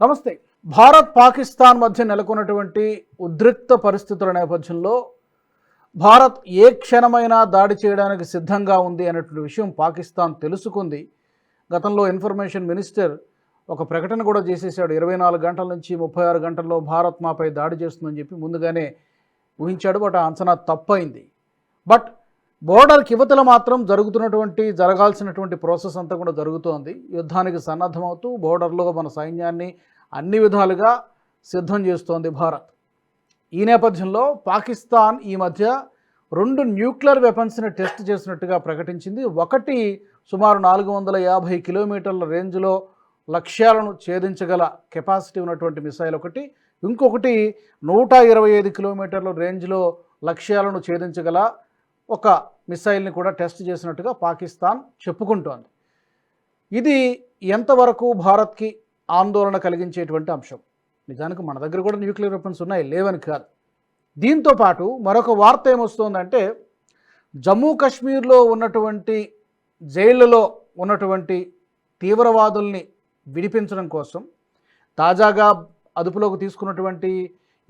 నమస్తే. భారత్ పాకిస్తాన్ మధ్య నెలకొన్నటువంటి ఉద్రిక్త పరిస్థితుల నేపథ్యంలో భారత్ ఏ క్షణమైనా దాడి చేయడానికి సిద్ధంగా ఉంది అనేటువంటి విషయం పాకిస్తాన్ తెలుసుకుంది. గతంలో ఇన్ఫర్మేషన్ మినిస్టర్ ఒక ప్రకటన కూడా చేసేసాడు ఇరవై నాలుగు గంటల నుంచి ముప్పై ఆరు గంటల్లో భారత్ మాపై దాడి చేస్తుందని చెప్పి ముందుగానే ఊహించాడు. బట్ ఆ అంచనా తప్పైంది. బట్ బోర్డర్కి యువతల మాత్రం జరుగుతున్నటువంటి జరగాల్సినటువంటి ప్రాసెస్ అంతా కూడా జరుగుతోంది. యుద్ధానికి సన్నద్ధమవుతూ బోర్డర్లో మన సైన్యాన్ని అన్ని విధాలుగా సిద్ధం చేస్తోంది భారత్. ఈ నేపథ్యంలో పాకిస్తాన్ ఈ మధ్య రెండు న్యూక్లియర్ వెపన్స్ని టెస్ట్ చేసినట్టుగా ప్రకటించింది. ఒకటి సుమారు నాలుగు వందల యాభై కిలోమీటర్ల రేంజ్లో లక్ష్యాలను ఛేదించగల కెపాసిటీ ఉన్నటువంటి మిసైల్ ఒకటి. ఇంకొకటి నూట ఇరవై ఐదు కిలోమీటర్ల రేంజ్లో లక్ష్యాలను ఛేదించగల ఒక మిసైల్ని కూడా టెస్ట్ చేసినట్టుగా పాకిస్తాన్ చెప్పుకుంటోంది. ఇది ఎంతవరకు భారత్కి ఆందోళన కలిగించేటువంటి అంశం? నిజానికి మన దగ్గర కూడా న్యూక్లియర్ వెపన్స్ ఉన్నాయి లేవని కాదు. దీంతో పాటు మరొక వార్త ఏమొస్తోందంటే జమ్మూ కాశ్మీర్లో ఉన్నటువంటి జైళ్ళలో ఉన్నటువంటి తీవ్రవాదుల్ని విడిపించడం కోసం తాజాగా అదుపులోకి తీసుకున్నటువంటి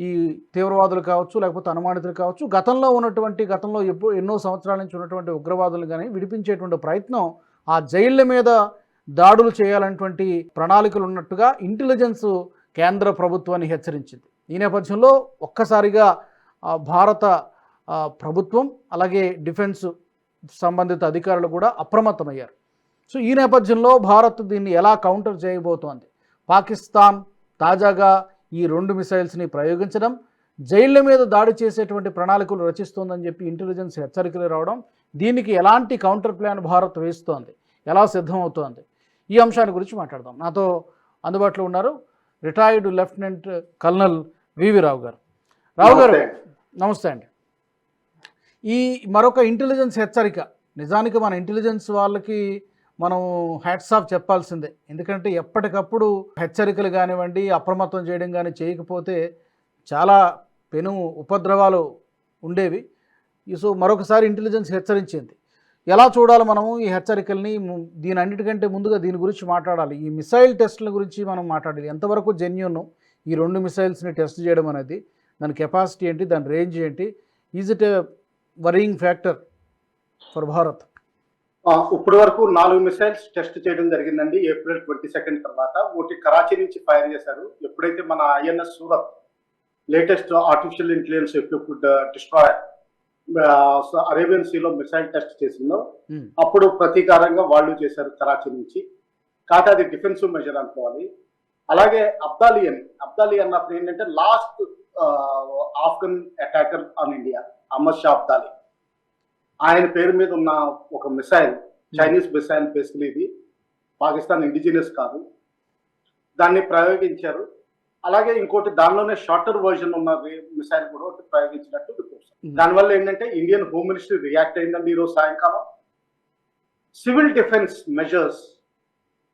ఈ తీవ్రవాదులు కావచ్చు లేకపోతే అనుమానితులు కావచ్చు గతంలో ఉన్నటువంటి గతంలో ఎప్పుడు ఎన్నో సంవత్సరాల నుంచి ఉన్నటువంటి ఉగ్రవాదులు కానీ విడిపించేటువంటి ప్రయత్నం ఆ జైళ్ళ మీద దాడులు చేయాలన్నటువంటి ప్రణాళికలు ఉన్నట్టుగా ఇంటెలిజెన్స్ కేంద్ర ప్రభుత్వాన్ని హెచ్చరించింది. ఈ నేపథ్యంలో ఒక్కసారిగా భారత ప్రభుత్వం అలాగే డిఫెన్స్ సంబంధిత అధికారులు కూడా అప్రమత్తమయ్యారు. సో ఈ నేపథ్యంలో భారత్ దీన్ని ఎలా కౌంటర్ చేయబోతోంది? పాకిస్తాన్ తాజాగా ఈ రెండు మిసైల్స్ని ప్రయోగించడం జైళ్ళ మీద దాడి చేసేటువంటి ప్రణాళికలు రచిస్తోందని చెప్పి ఇంటెలిజెన్స్ హెచ్చరికలు రావడం దీనికి ఎలాంటి కౌంటర్ ప్లాన్ భారత్ వేస్తోంది ఎలా సిద్ధమవుతోంది? ఈ అంశాన్ని గురించి మాట్లాడదాం. నాతో అందుబాటులో ఉన్నారు retired lieutenant colonel V V Rao garu. Rao garu నమస్తే. అండి. ఈ మరొక ఇంటెలిజెన్స్ హెచ్చరిక నిజానికి మన ఇంటెలిజెన్స్ వాళ్ళకి మనం హ్యాట్స్ ఆఫ్ చెప్పాల్సిందే. ఎందుకంటే ఎప్పటికప్పుడు హెచ్చరికలు కానివ్వండి అప్రమత్తం చేయడం కానీ చేయకపోతే చాలా పెను ఉపద్రవాలు ఉండేవి. ఈ సో మరొకసారి ఇంటెలిజెన్స్ హెచ్చరించింది. ఎలా చూడాలి మనము ఈ హెచ్చరికల్ని? దీని అన్నిటికంటే ముందుగా దీని గురించి మాట్లాడాలి. ఈ మిసైల్ టెస్ట్ల గురించి మనం మాట్లాడాలి. ఎంతవరకు జెన్యున్ ఈ రెండు మిసైల్స్ని టెస్ట్ చేయడం అనేది దాని కెపాసిటీ ఏంటి? దాని రేంజ్ ఏంటి? Is it a worrying factor for Bharat ఇప్పటి వరకు నాలుగు మిసైల్స్ టెస్ట్ చేయడం జరిగిందండి ఏప్రిల్ ట్వంటీ సెకండ్ తర్వాత. ఒకటి కరాచీ నుంచి ఫైర్ చేశారు. ఎప్పుడైతే మన I N S Surat latest artificial intelligence equipped destroyer Arabian సీలో missile test చేసిందో Hmm. అప్పుడు ప్రతీకారంగా వాళ్ళు చేశారు కరాచీ నుంచి. కాకపోతే అది డిఫెన్సివ్ మెజర్ అనుకోవాలి. అలాగే అబ్దాలియన్ అబ్దాలియన్ అప్పుడు ఏంటంటే last Afghan attacker on India Ahmad Shah Abdali ఆయన పేరు మీద ఉన్న ఒక మిసైల్ చైనీస్ మిసైల్ బేసికలీ ఇది. పాకిస్తాన్ ఇండిజినియస్ కాదు. దాన్ని ప్రయోగించారు. అలాగే ఇంకోటి దానిలోనే షార్టర్ వర్జన్ ఉన్న మిసైల్ కూడా ఒకటి ప్రయోగించినట్టు రిపోర్ట్స్ దానివల్ల ఏంటంటే ఇండియన్ హోమ్ మినిస్ట్రీ రియాక్ట్ అయిందండి ఈరోజు సాయంకాలం. సివిల్ డిఫెన్స్ మెజర్స్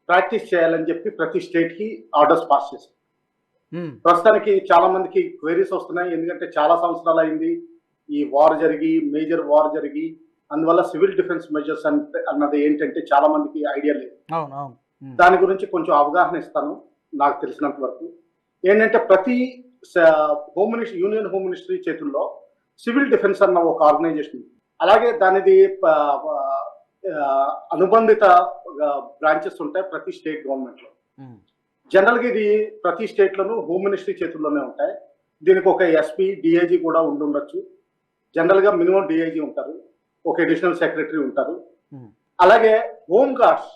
ప్రాక్టీస్ చేయాలని చెప్పి ప్రతి స్టేట్కి ఆర్డర్స్ పాస్ చేశారు. మ్మ్. ప్రస్తుతానికి చాలా మందికి క్వైరీస్ వస్తున్నాయి. ఎందుకంటే చాలా సంవత్సరాలు అయింది. ఈ వార్ జరిగి మేజర్ వార్ జరిగి అందువల్ల సివిల్ డిఫెన్స్ మెజర్స్ అంటే అన్నది ఏంటంటే చాలా మందికి ఐడియా లేదు. దాని గురించి కొంచెం అవగాహన ఇస్తాను నాకు తెలిసినంత వరకు ఏంటంటే ప్రతి home ministry union home ministry చేతుల్లో సివిల్ డిఫెన్స్ అన్న ఒక ఆర్గనైజేషన్. అలాగే దానిది అనుబంధిత బ్రాంచెస్ ఉంటాయి ప్రతి స్టేట్ గవర్నమెంట్లో. జనరల్గా ఇది ప్రతి స్టేట్ లోనూ హోమ్ మినిస్ట్రీ చేతుల్లోనే ఉంటాయి దీనికి ఒక ఎస్పీ డిఐజీ కూడా ఉండుండొచ్చు జనరల్గా మినిమం డిఐజీ ఉంటారు ఒక అడిషనల్ సెక్రటరీ ఉంటారు. Hmm. అలాగే హోమ్ గార్డ్స్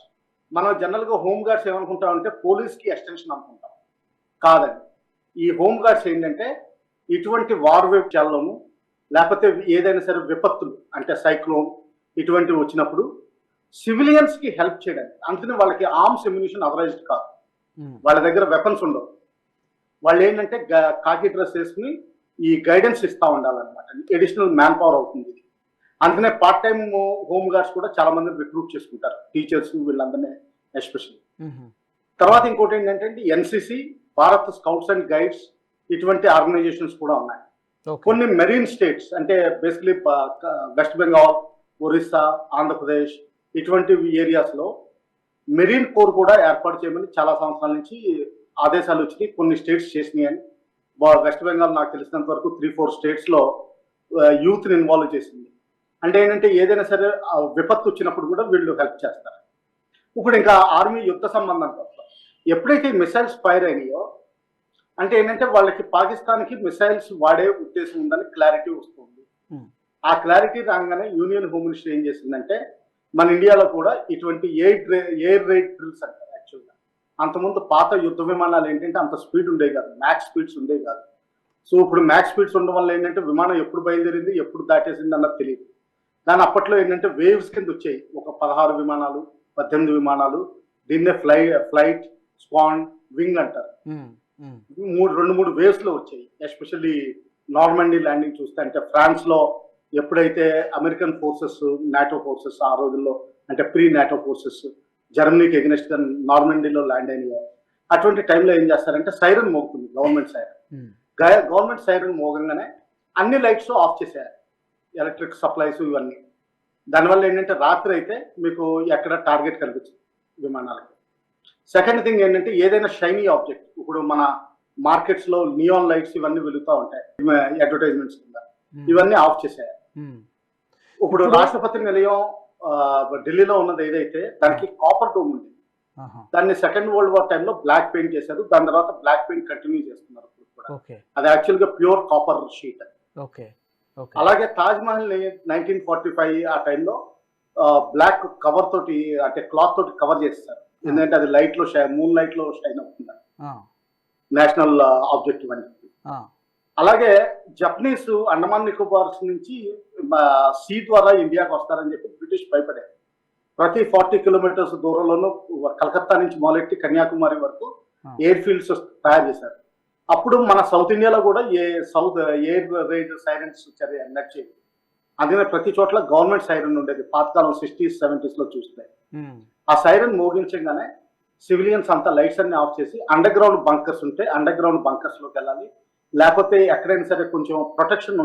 మనం జనరల్గా హోమ్ గార్డ్స్ ఏమనుకుంటాం అంటే పోలీస్కి ఎక్స్టెన్షన్ అనుకుంటాం. కాదండి. ఈ హోమ్ గార్డ్స్ ఏంటంటే ఇటువంటి వార్ విషయాల్లోనూ లేకపోతే ఏదైనా సరే విపత్తులు అంటే సైక్లోన్ ఇటువంటివి వచ్చినప్పుడు సివిలియన్స్కి హెల్ప్ చేయడానికి అందుకని వాళ్ళకి ఆర్మ్స్ ఎమ్యునిషన్ అవరైజ్డ్ కాదు. మ్మ్. వాళ్ళ దగ్గర వెపన్స్ ఉండవు. వాళ్ళు ఏంటంటే కాకి డ్రెస్ వేసుకుని ఈ గైడెన్స్ ఇస్తా ఉండాలన్నమాట. అడిషనల్ మ్యాన్ పవర్ అవుతుంది. అందుకనే పార్ట్ టైం హోమ్ గార్డ్స్ కూడా చాలా మంది రిక్రూట్ చేసుకుంటారు. టీచర్స్ వీళ్ళందరినీ ఎస్పెషల్లీ. తర్వాత ఇంకోటి ఏంటంటే N C C Bharat scouts and guides ఇటువంటి ఆర్గనైజేషన్స్ కూడా ఉన్నాయి. కొన్ని మెరీన్ స్టేట్స్ అంటే బేసికలీ వెస్ట్ బెంగాల్ ఒరిస్సా ఆంధ్రప్రదేశ్ ఇటువంటి ఏరియాస్లో మెరీన్ కోర్ కూడా ఏర్పాటు చేయమని చాలా సంవత్సరాల నుంచి ఆదేశాలు వచ్చినాయి. కొన్ని స్టేట్స్ చేసినాయి అని. వెస్ట్ బెంగాల్ నాకు తెలిసినంత వరకు త్రీ ఫోర్ స్టేట్స్లో యూత్ని ఇన్వాల్వ్ చేసింది. అంటే ఏంటంటే ఏదైనా సరే విపత్తు వచ్చినప్పుడు కూడా వీళ్ళు హెల్ప్ చేస్తారు. ఇప్పుడు ఇంకా ఆర్మీ యుద్ధ సంబంధం కోసం ఎప్పుడైతే మిసైల్స్ ఫైర్ అయినాయో అంటే ఏంటంటే వాళ్ళకి పాకిస్తాన్కి మిసైల్స్ వాడే ఉద్దేశం ఉందని క్లారిటీ వస్తుంది. ఆ క్లారిటీ రాగానే యూనియన్ హోమ్ మినిస్టర్ ఏం చేసిందంటే మన ఇండియాలో కూడా ఇటువంటి ఎయిర్ ఎయిర్ రైడ్ డ్రిల్స్ అంటారు. అంతకుముందు పాత యుద్ధ విమానాలు ఏంటంటే అంత స్పీడ్ ఉండేవి కాదు. మ్యాక్స్ స్పీడ్స్ ఉండేవి కాదు. సో ఇప్పుడు మ్యాక్స్ స్పీడ్స్ ఉండడం వల్ల ఏంటంటే విమానం ఎప్పుడు బయలుదేరింది ఎప్పుడు దాటేసింది అన్నది తెలియదు. దాని అప్పట్లో ఏంటంటే వేవ్స్ కింద వచ్చాయి. ఒక పదహారు విమానాలు పద్దెనిమిది విమానాలు దీన్నే ఫ్లై ఫ్లైట్ స్పాన్ వింగ్ అంటారు. మూడు రెండు మూడు వేవ్స్లో వచ్చాయి. ఎస్పెషల్లీ నార్మండీ ల్యాండింగ్ చూస్తే అంటే ఫ్రాన్స్లో ఎప్పుడైతే అమెరికన్ ఫోర్సెస్ నాటో ఫోర్సెస్ ఆ రోజుల్లో అంటే ప్రీ నాటో ఫోర్సెస్ జర్మనీకి ఎగ్నెస్ట్గా నార్మండీలో ల్యాండ్ అయినాయో అటువంటి టైంలో ఏం చేస్తారంటే సైరన్ మోగుతుంది గవర్నమెంట్ సైరన్ గవర్నమెంట్ సైరన్ మోగంగానే అన్ని లైట్స్ ఆఫ్ చేశారు ఎలక్ట్రిక్ సప్లైస్ ఇవన్నీ. దానివల్ల ఏంటంటే రాత్రి అయితే మీకు ఎక్కడ టార్గెట్ కనిపించింది విమానాలకి. సెకండ్ థింగ్ ఏంటంటే ఏదైనా షైనీ ఆబ్జెక్ట్ ఇప్పుడు మన మార్కెట్స్లో నియాన్ లైట్స్ ఇవన్నీ వెలుగుతూ ఉంటాయి. అడ్వర్టైజ్మెంట్స్ కింద. ఉమ్, ఇవన్నీ ఆఫ్ చేశారు ఉమ్, ఇప్పుడు రాష్ట్రపతి నిలయం ఢిల్లీలో ఉన్నది ఏదైతే దానికి కాపర్ డోమ్ ఉంది. దాన్ని సెకండ్ వరల్డ్ వార్ టైంలో బ్లాక్ పెయింట్ చేశారు. దాని తర్వాత బ్లాక్ పెయింట్ కంటిన్యూ చేస్తున్నారు కూడా. అది యాక్చువల్గా ప్యూర్ కాపర్ షీట్ ఓకే. అలాగే Taj Mahal nineteen forty five ఆ టైంలో బ్లాక్ కవర్ తోటి అంటే క్లాత్ తోటి కవర్ చేస్తారు ఎందుకంటే అది లైట్లో మూన్ లైట్లో షైన్ అవుతుంది? నేషనల్ ఆబ్జెక్టివ్ అని చెప్పి అలాగే జపనీస్ అండమాన్ నికోబార్స్ నుంచి సీ ద్వారా ఇండియాకి వస్తారని చెప్పి బ్రిటిష్ భయపడారు ప్రతి ఫార్టీ కిలోమీటర్స్ దూరంలోనూ కలకత్తా నుంచి మొదలెట్టి కన్యాకుమారి వరకు. ఎయిర్ ఫీల్డ్స్ తయారు చేశారు. అప్పుడు మన సౌత్ ఇండియాలో కూడా ఏ సౌత్ ఎయిర్ రైడ్ సైరన్స్ వచ్చారు నడిచేది అందుకనే ప్రతి చోట్ల గవర్నమెంట్ సైరన్ ఉండేది పాతకాలం సిక్స్టీస్ సెవెంటీస్లో చూస్తే ఆ సైరన్ మోగించగానే సివిలియన్స్ అంతా లైట్స్ అన్ని ఆఫ్ చేసి అండర్ గ్రౌండ్ బంకర్స్ ఉంటే అండర్ గ్రౌండ్ బంకర్స్లోకి వెళ్ళాలి. లేకపోతే ఎక్కడైనా సరే కొంచెం ప్రొటెక్షన్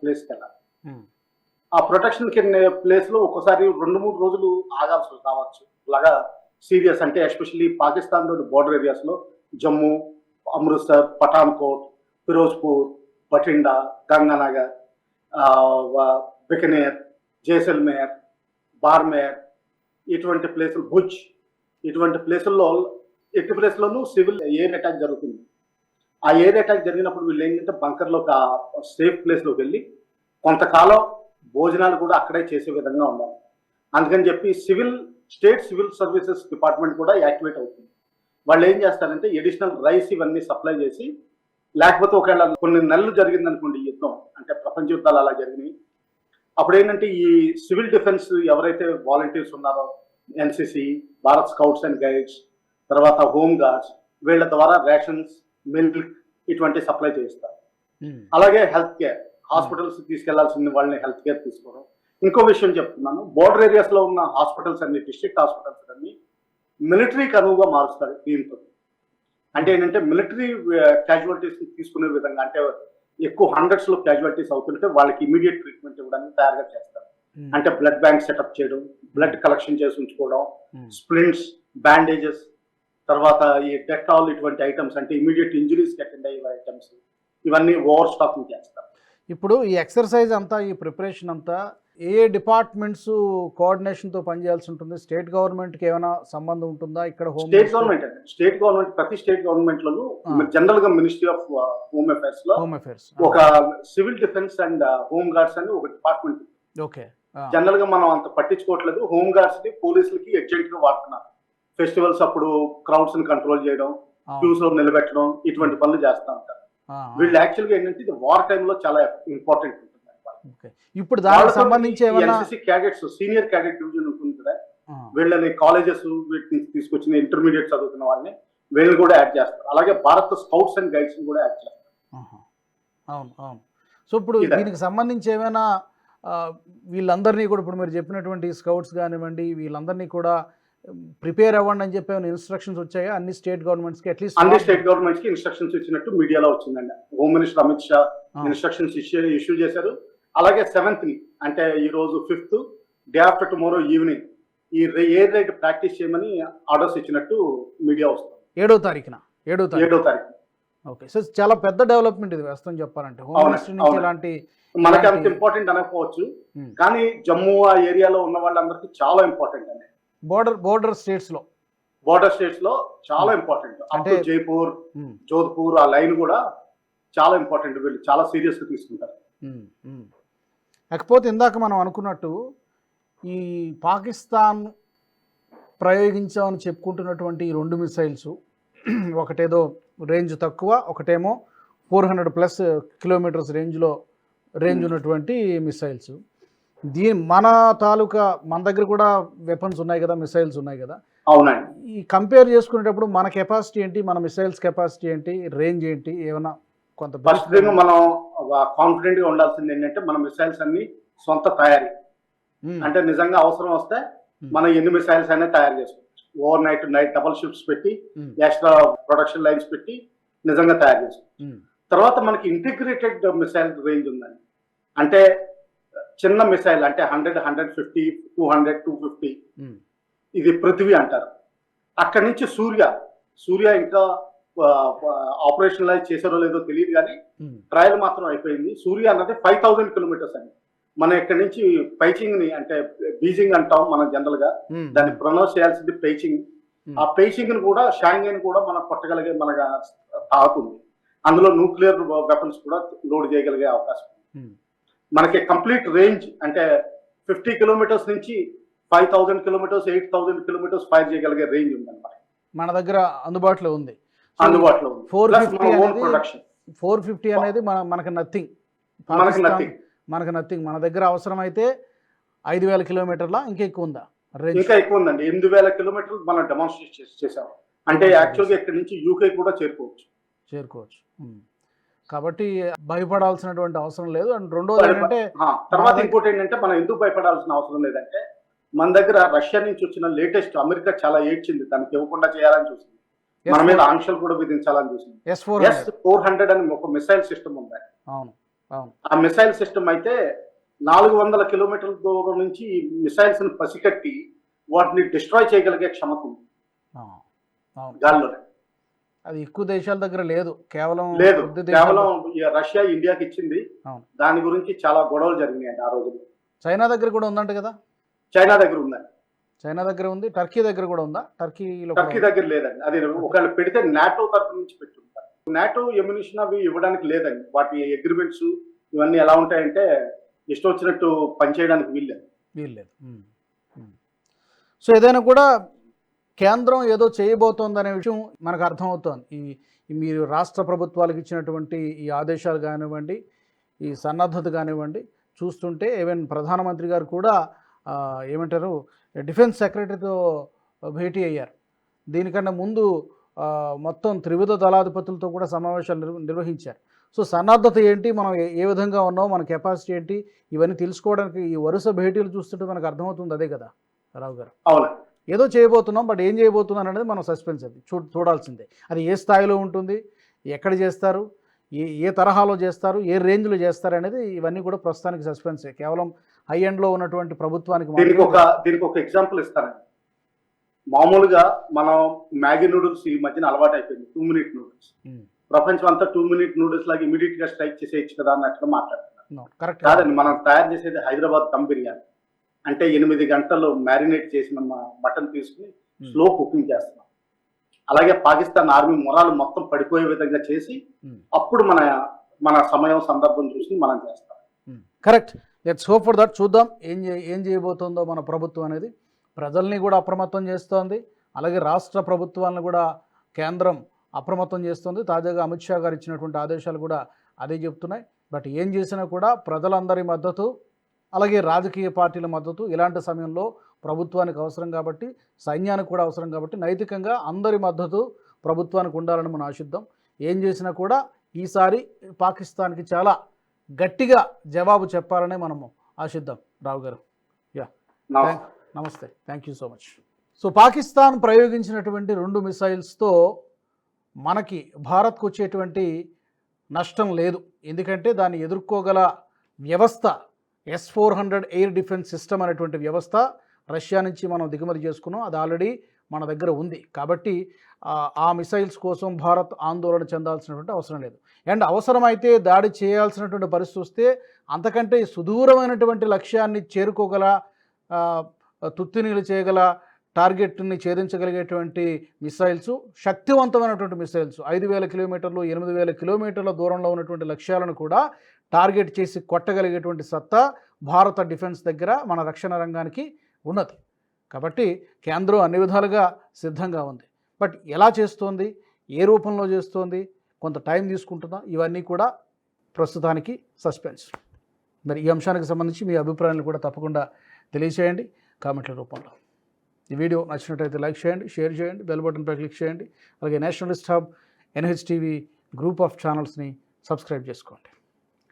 ప్లేస్కి వెళ్ళాలి ఉమ్, ఆ ప్రొటెక్షన్ కింద ప్లేస్లో ఒక్కోసారి రెండు మూడు రోజులు ఆగాల్సి రావచ్చు. అలాగా సీరియస్ అంటే ఎస్పెషల్లీ పాకిస్తాన్ తోటి బోర్డర్ ఏరియాస్లో జమ్మూ అమృత్సర్ పఠాన్కోట్ ఫిరోజ్పూర్ బఠిండా గంగానగర్ బికనేర్ జైసల్మేర్ బార్మేర్ ఇటువంటి ప్లేసులు భుజ్ ఇటువంటి ప్లేసుల్లో ఎట్టి ప్లేస్లోనూ సివిల్ ఎయిర్ అటాక్ జరుగుతుంది. ఆ ఎయిర్ అటాక్ జరిగినప్పుడు వీళ్ళు ఏంటంటే బంకర్లో ఒక సేఫ్ ప్లేస్లోకి వెళ్ళి కొంతకాలం భోజనాలు కూడా అక్కడే చేసే విధంగా ఉండాలి అందుకని చెప్పి civil state civil services department కూడా యాక్టివేట్ అవుతుంది. వాళ్ళు ఏం చేస్తారంటే ఎడిషనల్ రైస్ ఇవన్నీ సప్లై చేసి లేకపోతే ఒకవేళ కొన్ని నెలలు జరిగింది అనుకోండి యుద్ధం అంటే ప్రపంచ యుద్ధాలు అలా జరిగినాయి. అప్పుడు ఏంటంటే ఈ సివిల్ డిఫెన్స్ ఎవరైతే వాలంటీర్స్ ఉన్నారో N C C Bharat scouts and guides తర్వాత హోమ్ గార్డ్స్ వీళ్ళ ద్వారా రేషన్స్ మిల్క్ ఇటువంటి సప్లై చేస్తారు ఉమ్, అలాగే హెల్త్ కేర్ హాస్పిటల్స్ తీసుకెళ్ళాల్సిన వాళ్ళని హెల్త్ కేర్ తీసుకోవడం. ఇంకో విషయం చెప్తున్నాను బోర్డర్ ఏరియాస్లో ఉన్న హాస్పిటల్స్ అన్ని డిస్ట్రిక్ట్ హాస్పిటల్స్ అన్ని మిలిటరీకి అనువుగా మారుస్తారు దీంతో. అంటే ఏంటంటే మిలిటరీ క్యాజువాలిటీస్ తీసుకునే విధంగా అంటే ఎక్కువ హండ్రెడ్స్లో క్యాజువాలిటీస్ అవుతుంటే వాళ్ళకి ఇమీడియట్ ట్రీట్మెంట్ ఇవ్వడానికి తయారుగా చేస్తారు. ఉమ్, అంటే బ్లడ్ బ్యాంక్ సెటప్ చేయడం బ్లడ్ కలెక్షన్ చేసి ఉంచుకోవడం స్ప్లింట్స్ బ్యాండేజెస్ తర్వాత ఈ డెటాల్ ఇటువంటి ఐటమ్స్ అంటే ఇమీడియట్ ఇంజరీస్ అటెండ్ అయ్యే ఐటమ్స్ ఇవన్నీ ఓవర్ స్టాకింగ్ చేస్తారు. ఇప్పుడు ఈ ఎక్సర్సైజ్ అంతా ఈ ప్రిపరేషన్ అంతా ఏ డిపార్ట్మెంట్స్ కోఆర్డినేషన్తో పనిచేయాల్సి ఉంటుంది? స్టేట్ గవర్నమెంట్కి ఏమైనా సంబంధం ఉంటుందా? ఇక్కడ హోమ్ స్టేట్ గవర్నమెంట్ అండి. స్టేట్ గవర్నమెంట్ ప్రతి స్టేట్ గవర్నమెంట్ లోను Ah. జనరల్గా మినిస్ట్రీ ఆఫ్ హోమ్ అఫైర్స్లో హోమ్ అఫేర్స్ ఒక civil defence and home guards అని ఒక డిపార్ట్మెంట్ ఓకే జనరల్గా మనం అంత పట్టించుకోవట్లేదు. హోమ్ గార్డ్స్ని పోలీసులకి ఎగ్జెంట్గా వాడుతున్నారు. ఫెస్టివల్స్ అప్పుడు క్రౌడ్స్ని కంట్రోల్ చేయడం క్యూస్లో నిలబెట్టడం ఇటువంటి పనులు చేస్తా ఉంటారు. వీళ్ళు యాక్చువల్గా ఏంటంటే ఇది వార్ టైంలో చాలా ఇంపార్టెంట్ ఉంటుంది ఇప్పుడు దానికి సంబంధించి ఏమైనా N C C cadets senior cadet division ఉంటుంది కదా. వీళ్ళని కాలేజెస్ వీటిని తీసుకొచ్చిన ఇంటర్మీడియట్ చదువుతున్న వాళ్ళని వీళ్ళని కూడా యాడ్ చేస్తారు. అలాగే భారత్ స్కౌట్స్ అండ్ గైడ్స్ కూడా యాడ్ చేస్తారు. అవును అవును. సో ఇప్పుడు. దీనికి సంబంధించి ఏమైనా వీళ్ళందరినీ కూడా ఇప్పుడు మీరు చెప్పినటువంటి స్కౌట్స్ కానివ్వండి వీళ్ళందరినీ కూడా ప్రిపేర్ అవ్వండి అని చెప్పి ఇన్స్ట్రక్షన్స్ వచ్చాయా? అన్ని స్టేట్ గవర్నమెంట్స్కి అట్లీస్ట్ అన్ని స్టేట్ గవర్నమెంట్స్కి ఇన్స్ట్రక్షన్స్ ఇచ్చినట్టు మీడియాలో వచ్చిందండి. Home minister Amit Shah instructions issue issue చేశారు. అలాగే సెవెంత్ని అంటే ఈ రోజు fifth day after tomorrow evening ఈ ఎయిర్ రైడ్ ప్రాక్టీస్ చేయమని ఆర్డర్స్ ఇచ్చినట్టు మీడియా వస్తుంది. ఏడో తారీఖున ఏడో తారీఖు. ఏడో తారీఖు. ఓకే సో చాలా పెద్ద డెవలప్మెంట్ ఇది వాస్తవం చెప్పాలంటే. హోమ్ మినిస్టర్ నుంచి. ఇలాంటి మనకి అంత ఇంపార్టెంట్ అనకపోవచ్చు. ఉమ్. కానీ జమ్మూ ఆ ఏరియాలో ఉన్న వాళ్ళందరికీ చాలా ఇంపార్టెంట్ అండి. బోర్డర్ బోర్డర్ స్టేట్స్లో బోర్డర్ స్టేట్స్లో చాలా ఇంపార్టెంట్ అప్ అంటే- జైపూర్ జోధ్పూర్ ఆ లైన్ కూడా చాలా ఇంపార్టెంట్ వీళ్ళు చాలా సీరియస్గా తీసుకుంటారు లేకపోతే ఇందాక మనం అనుకున్నట్టు ఈ పాకిస్తాన్ ప్రయోగించామని చెప్పుకుంటున్నటువంటి ఈ రెండు మిసైల్స్ ఒకటేదో రేంజ్ తక్కువ ఒకటేమో ఫోర్ హండ్రెడ్ ప్లస్ కిలోమీటర్స్ రేంజ్లో రేంజ్ ఉన్నటువంటి మిసైల్స్ దీని మన తాలూకా మన దగ్గర కూడా వెపన్స్ ఉన్నాయి కదా మిసైల్స్ ఉన్నాయి కదా అవునండి ఈ కంపేర్ చేసుకునేటప్పుడు మన కెపాసిటీ ఏంటి మన మిసైల్స్ కెపాసిటీ ఏంటి రేంజ్ ఏంటి ఏమైనా కొంత ఫస్ట్ థింగ్ మనం కాన్ఫిడెంట్గా ఉండాల్సింది ఏంటంటే మన మిసైల్స్ అన్ని సొంత తయారీ మ్మ్. అంటే నిజంగా అవసరం వస్తే Hmm. మనం ఎన్ని మిసైల్స్ అయినా తయారు చేసుకోవచ్చు overnight night double shifts పెట్టి. ఎక్స్ట్రా ప్రొడక్షన్ లైన్స్ పెట్టి నిజంగా తయారు చేసుకోవచ్చు మ్మ్. తర్వాత మనకి ఇంటిగ్రేటెడ్ మిసైల్ రేంజ్ ఉందండి అంటే చిన్న మిసైల్ అంటే hundred hundred fifty two hundred two fifty. ఇది పృథివీ అంటారు అక్కడి నుంచి సూర్య సూర్య ఇంకా ఆపరేషనలైజ్ చేశారో లేదో తెలియదు కానీ. ట్రయల్ మాత్రం అయిపోయింది సూర్య అన్నది ఫైవ్ థౌసండ్ కిలోమీటర్స్ అండి మనం ఇక్కడ నుంచి పైచింగ్ని అంటే బీజింగ్ అంటాం మనం జనరల్గా. దాన్ని ప్రొనౌన్స్ చేయాల్సింది పైచింగ్. ఆ పైచింగ్ని కూడా షాంగైన్ కూడా మనం కొట్టగలిగే మనగా తాగుతుంది అందులో న్యూక్లియర్ వెపన్స్ కూడా లోడ్ చేయగలిగే అవకాశం ఉంది. మనకి కంప్లీట్ రేంజ్ అంటే ఫిఫ్టీ కిలోమీటర్స్ నుంచి five thousand kilometres eight thousand kilometres fire చేయగలిగే రేంజ్ ఉంది అనమాట మన దగ్గర అందుబాటులో ఉంది. అందుబాటులో ఉంది. 450 ప్లస్ మన ఓన్ అనేది ప్రొడక్షన్ ఫోర్ ఫిఫ్టీ అనేది మన మనకు నథింగ్ మనకి నథింగ్ మనకు నథింగ్ మన దగ్గర అవసరమైతే ఐదు వేల కిలోమీటర్ల ఇంకా ఎక్కువ ఉందా? రేంజ్ ఇంకా ఎక్కువ ఉందండి. ఎనిమిది వేల కిలోమీటర్లు మనం డెమాన్స్ట్రేట్ చేసాం. అంటే యాక్చువల్గా ఇక్కడ నుంచి యూకే కూడా చేరుకోవచ్చు. చేరుకోవచ్చు. మ్మ్. కాబట్టి భయపడాల్సినటువంటి అవసరం లేదు. అండ్ రెండోది ఏంటంటే తర్వాత ఇంకోటి ఏంటంటే మనం ఎందుకు భయపడాల్సిన అవసరం లేదంటే మన దగ్గర రష్యా నుంచి వచ్చిన లేటెస్ట్ అమెరికా చాలా ఏడ్చింది. దానికి ఇవ్వకుండా చేయాలని చూసింది. మన మీద ఆంక్షలు కూడా విధించాలని చూసింది. S four S four hundred అని ఒక మిసైల్ సిస్టమ్ ఉంది. అవును. ఆ మిసైల్ సిస్టమ్ అయితే నాలుగు వందల కిలోమీటర్ల దూరం నుంచి మిసైల్స్ని పసికట్టి వాటిని డిస్ట్రాయ్ చేయగలిగే క్షమత ఉంది. గాల్లోనే. అది ఎక్కువ దేశాల దగ్గర లేదు. కేవలం లేదు. కేవలం రష్యా ఇండియాకి ఇచ్చింది. దాని గురించి చాలా గొడవలు జరిగినాయండి ఆ రోజుల్లో. చైనా దగ్గర కూడా ఉందంట కదా? చైనా దగ్గర ఉందండి చైనా దగ్గర ఉంది. టర్కీ దగ్గర కూడా ఉందా? టర్కీలో టర్కీ దగ్గర లేదండి. అది ఒకవేళ పెడితే నాటో తరఫు నుంచి పెట్టుంటారు. నాటో ఎమ్యునిషన్ అవి ఇవ్వడానికి లేదండి. వాటి అగ్రిమెంట్స్ ఇవన్నీ ఎలా ఉంటాయంటే ఇష్టం వచ్చినట్టు పనిచేయడానికి వీల్లేదు. వీల్లేదు. సో ఏదైనా కూడా కేంద్రం ఏదో చేయబోతోందనే విషయం మనకు అర్థమవుతోంది. ఈ మీరు రాష్ట్ర ప్రభుత్వాలకు ఇచ్చినటువంటి ఈ ఆదేశాలు కానివ్వండి ఈ సన్నద్ధత కానివ్వండి చూస్తుంటే ఈవెన్ ప్రధానమంత్రి గారు కూడా ఏమంటారు డిఫెన్స్ సెక్రటరీతో భేటీ అయ్యారు. దీనికన్నా ముందు మొత్తం త్రివిధ దళాధిపతులతో కూడా సమావేశాలు నిర్వ- నిర్వహించారు. సో సన్నద్ధత ఏంటి మనం ఏ- ఏ విధంగా ఉన్నాం మన కెపాసిటీ ఏంటి ఇవన్నీ తెలుసుకోవడానికి ఈ వరుస భేటీలు చూస్తుంటే మనకు అర్థమవుతుంది అదే కదా రావు గారు? అవును ఏదో చేయబోతున్నాం బట్ ఏం చేయబోతున్నాం అనేది మనం సస్పెన్స్ అది. చూ చూడాల్సిందే. అది ఏ స్థాయిలో ఉంటుంది ఎక్కడ చేస్తారు ఏ ఏ తరహాలో చేస్తారు ఏ రేంజ్లో చేస్తారు అనేది ఇవన్నీ కూడా ప్రస్తుతానికి సస్పెన్సే కేవలం హై ఎండ్లో ఉన్నటువంటి ప్రభుత్వానికి దీనికి ఒక దీనికి ఒక ఎగ్జాంపుల్ ఇస్తానండి. మామూలుగా మనం మ్యాగీ నూడిల్స్ ఈ మధ్యన అలవాటు అయిపోయింది టూ మినిట్ నూడిల్స్. ఉమ్, ప్రపంచం అంతా టూ మినిట్ నూడిల్స్ లాగా ఇమీడియట్గా స్ట్రైక్ చేసేయచ్చు కదా అన్నట్టుగా మాట్లాడుతున్నారు. కాదండి మనం తయారు చేసేది హైదరాబాద్ దమ్ బిర్యానీ. అంటే ఎనిమిది గంటలు మ్యారినేట్ చేసిన మటన్ తీసుకుని స్లో కుకింగ్ చేస్తున్నాం. అలాగే పాకిస్తాన్ ఆర్మీ మొరాలు మొత్తం పడిపోయే విధంగా చేసి. అప్పుడు మన మన సమయం సందర్భం చూసి మనం చేస్తాం. Correct. Let's hope for that చూద్దాం ఏం ఏం చేయబోతుందో మన ప్రభుత్వం అనేది. ప్రజల్ని కూడా అప్రమత్తం చేస్తోంది. అలాగే రాష్ట్ర ప్రభుత్వాలను కూడా కేంద్రం అప్రమత్తం చేస్తుంది. తాజాగా అమిత్ షా గారు ఇచ్చినటువంటి ఆదేశాలు కూడా అదే చెప్తున్నాయి. బట్ ఏం చేసినా కూడా ప్రజలందరి మద్దతు. అలాగే రాజకీయ పార్టీల మద్దతు ఇలాంటి సమయంలో ప్రభుత్వానికి అవసరం కాబట్టి సైన్యానికి కూడా అవసరం కాబట్టి నైతికంగా అందరి మద్దతు ప్రభుత్వానికి ఉండాలని మనం ఆశిద్దాం. ఏం చేసినా కూడా ఈసారి పాకిస్తాన్కి చాలా గట్టిగా జవాబు చెప్పాలని మనము ఆశిద్దాం. రావు గారు నమస్తే నమస్తే. Thank you so much. So Pakistan ప్రయోగించినటువంటి రెండు మిసైల్స్తో మనకి భారత్కు వచ్చేటువంటి నష్టం లేదు. ఎందుకంటే దాన్ని ఎదుర్కోగల వ్యవస్థ S four hundred air defence system అనేటువంటి వ్యవస్థ రష్యా నుంచి మనం దిగుమతి చేసుకున్నాం. అది ఆల్రెడీ మన దగ్గర ఉంది. కాబట్టి ఆ, మిసైల్స్ కోసం భారత్ ఆందోళన చెందాల్సినటువంటి అవసరం లేదు. అండ్ అవసరమైతే దాడి చేయాల్సినటువంటి పరిస్థితి వస్తే అంతకంటే సుదూరమైనటువంటి లక్ష్యాన్ని చేరుకోగల తుత్తినీలు చేయగల టార్గెట్ని ఛేదించగలిగేటువంటి మిసైల్స్ శక్తివంతమైనటువంటి మిసైల్స్ ఐదు వేల కిలోమీటర్లు ఎనిమిది వేల కిలోమీటర్ల దూరంలో ఉన్నటువంటి లక్ష్యాలను కూడా టార్గెట్ చేసి కొట్టగలిగేటువంటి సత్తా భారత డిఫెన్స్ దగ్గర మన రక్షణ రంగానికి ఉన్నది. కాబట్టి కేంద్రం అన్ని విధాలుగా సిద్ధంగా ఉంది. బట్ ఎలా చేస్తోంది? ఏ రూపంలో చేస్తోంది? కొంత టైం తీసుకుంటుందా? ఇవన్నీ కూడా ప్రస్తుతానికి సస్పెన్స్. మరి ఈ అంశానికి సంబంధించి మీ అభిప్రాయాలను కూడా తప్పకుండా తెలియచేయండి కామెంట్ల రూపంలో. ఈ వీడియో నచ్చినట్టయితే లైక్ చేయండి షేర్ చేయండి బెల్ బటన్పై క్లిక్ చేయండి. అలాగే nationalist hub N H T V group of ఛానల్స్ని subscribe చేసుకోండి.